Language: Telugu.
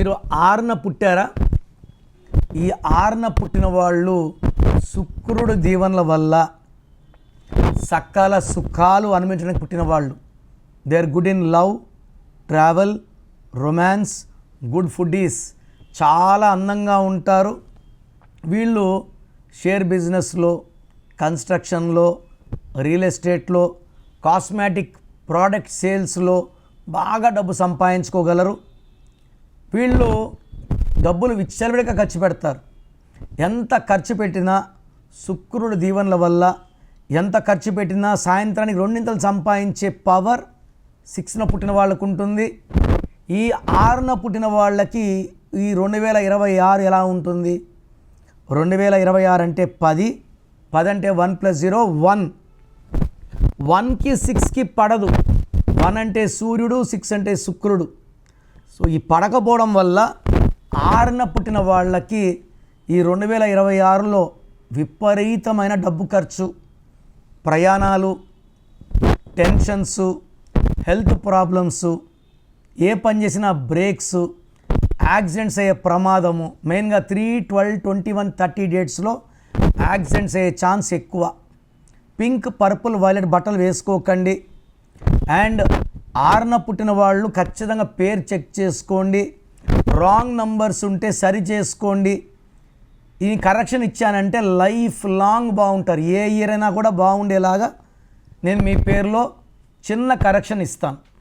మీరు ఆరున పుట్టారా? ఈ ఆరున పుట్టిన వాళ్ళు శుక్రుడు దీవెనల వల్ల సకాల సుఖాలు అనుభవించడానికి పుట్టిన వాళ్ళు. They are good in love travel romance good foodies చాలా అందంగా ఉంటారు. వీళ్ళు షేర్ బిజినెస్లో కన్స్ట్రక్షన్లో రియల్ ఎస్టేట్లో కాస్మెటిక్ ప్రోడక్ట్ సేల్స్లో బాగా డబ్బు సంపాదించుకోగలరు. వీళ్ళు డబ్బులు విచ్చలవిడిగా ఖర్చు పెడతారు. ఎంత ఖర్చు పెట్టినా శుక్రుడు దీవెనల వల్ల ఎంత ఖర్చు పెట్టినా సాయంత్రానికి రెండింతలు సంపాదించే పవర్ సిక్స్న పుట్టిన వాళ్ళకు ఉంటుంది. ఈ ఆరున పుట్టిన వాళ్ళకి ఈ రెండు వేల ఇరవై ఆరు ఎలా ఉంటుంది? రెండు వేల ఇరవై ఆరు అంటే పది పది అంటే వన్ ప్లస్ జీరో వన్. వన్కి సిక్స్కి పడదు. వన్ అంటే సూర్యుడు సిక్స్ అంటే శుక్రుడు. సో ఈ పడకపోవడం వల్ల ఆరిన పుట్టిన వాళ్ళకి ఈ రెండు వేల ఇరవై ఆరులో విపరీతమైన డబ్బు ఖర్చు ప్రయాణాలు టెన్షన్స్ హెల్త్ ప్రాబ్లమ్స్ ఏ పని చేసినా బ్రేక్స్ యాక్సిడెంట్స్ అయ్యే ప్రమాదము మెయిన్గా three twelve twenty one thirty డేట్స్లో accidents అయ్యే ఛాన్స్ ఎక్కువ. పింక్ పర్పుల్ వైలెట్ బట్టలు వేసుకోకండి. అండ్ ఆరున పుట్టిన వాళ్ళు ఖచ్చితంగా పేరు చెక్ చేసుకోండి. రాంగ్ నంబర్స్ ఉంటే సరి చేసుకోండి. ఈ కరెక్షన్ ఇచ్చానంటే లైఫ్ లాంగ్ బాగుంటారు. ఏ ఇయర్ అయినా కూడా బాగుండేలాగా నేను మీ పేరులో చిన్న కరెక్షన్ ఇస్తాను.